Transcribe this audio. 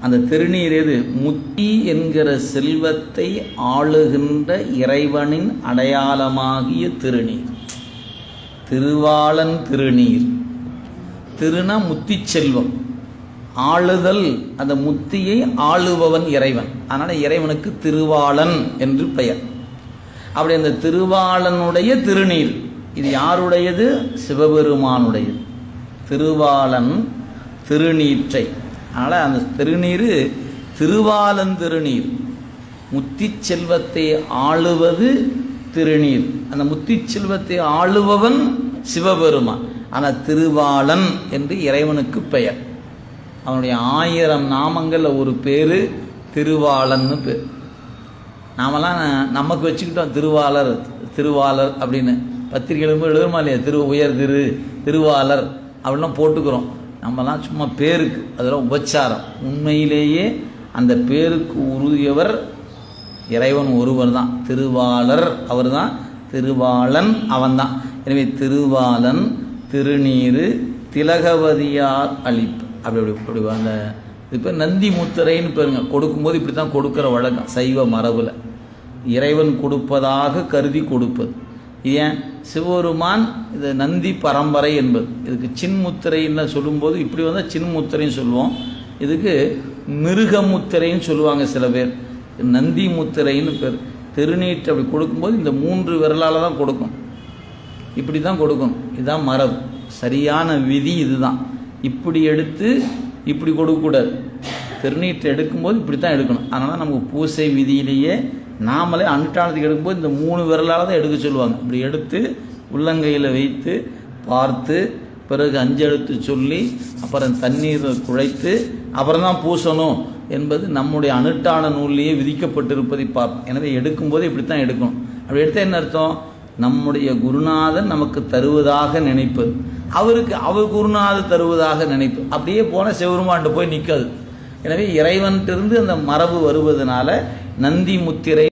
அந்த திருநீர் எது? முத்தி என்கிற செல்வத்தை ஆளுகின்ற இறைவனின் அடையாளமாகிய திருநீர். திருவாளன் திருநீர். திருனா முத்தி செல்வம். ஆளுதல் அந்த முத்தியை ஆளுபவன் இறைவன். அதனால் இறைவனுக்கு திருவாளன் என்று பெயர். அப்படி அந்த திருவாளனுடைய திருநீர் இது யாருடையது? சிவபெருமானுடையது. திருவாளன் திருநீற்றை. அதனால் அந்த திருநீர் திருவாலந்திருநீர். முத்தி செல்வத்தை ஆளுவது திருநீர். அந்த முத்தி செல்வத்தை ஆளுபவன் சிவபெருமான். ஆனால் திருவாளன் என்று இறைவனுக்கு பெயர். அவனுடைய ஆயிரம் நாமங்களில் ஒரு பேர் திருவாளன்னு பேர். நாமெல்லாம் நமக்கு வச்சுக்கிட்டோம் திருவாளர் திருவாளர் அப்படின்னு. பத்திரிகையிலும் எழுதுமா இல்லையா? திரு உயர் திரு திருவாளர் அப்படிலாம் போட்டுக்கிறோம். நம்மலாம் சும்மா பேருக்கு அதெல்லாம் உபச்சாரம். உண்மையிலேயே அந்த பேருக்கு உறுதியவர் இறைவன் ஒருவர் தான் திருவாளர் அவர் தான் திருவாளன் அவன்தான். எனவே திருவாளன் திருநீரு திலகவதியார் அளிப்பு. அப்படி அப்படி அப்படி அந்த இப்போ நந்தி முத்திரைன்னு பேருங்க. கொடுக்கும்போது இப்படி தான் கொடுக்குற வழக்கம். சைவ மரபில். இறைவன் கொடுப்பதாக கருதி கொடுப்பது. ஏன்? சிவபெருமான் இது நந்தி பரம்பரை என்பது. இதுக்கு சின்முத்திரைன்னு சொல்லும்போது இப்படி வந்தால் சின்முத்திரைன்னு சொல்லுவோம். இதுக்கு மிருகமுத்திரைன்னு சொல்லுவாங்க சில பேர். நந்தி முத்திரைன்னு பேர். திருநீட்டு அப்படி கொடுக்கும்போது இந்த மூன்று விரலால் தான் கொடுக்கும். இப்படி தான் கொடுக்கணும் இதுதான் மரபு. சரியான விதி இதுதான். இப்படி எடுத்து இப்படி கொடுக்கக்கூடாது. திருநீற்றை எடுக்கும்போது இப்படி தான் எடுக்கணும். அதனால் நமக்கு பூசை விதியிலேயே நாமளே அனுஷ்டானத்துக்கு எடுக்கும்போது இந்த மூணு விரலால் தான் எடுக்க சொல்லுவாங்க. இப்படி எடுத்து உள்ளங்கையில் வைத்து பார்த்து பிறகு அஞ்செழுத்து சொல்லி அப்புறம் தண்ணீரை குழைத்து அப்புறம் தான் பூசணும் என்பது நம்முடைய அனுட்டான நூல்லையே விதிக்கப்பட்டிருப்பதை பார்ப்போம். எனவே எடுக்கும்போது இப்படி தான் எடுக்கணும். அப்படி எடுத்தால் என்ன அர்த்தம்? நம்முடைய குருநாதன் நமக்கு தருவதாக நினைப்பது அவருக்கு அவர் குருநாதர் தருவதாக நினைப்பு. அப்படியே போனால் சிவருமான்ட்டு போய் நிற்காது எனவே இறைவன்கிட்டிருந்து அந்த மரபு வருவதனால நந்தி முத்திரை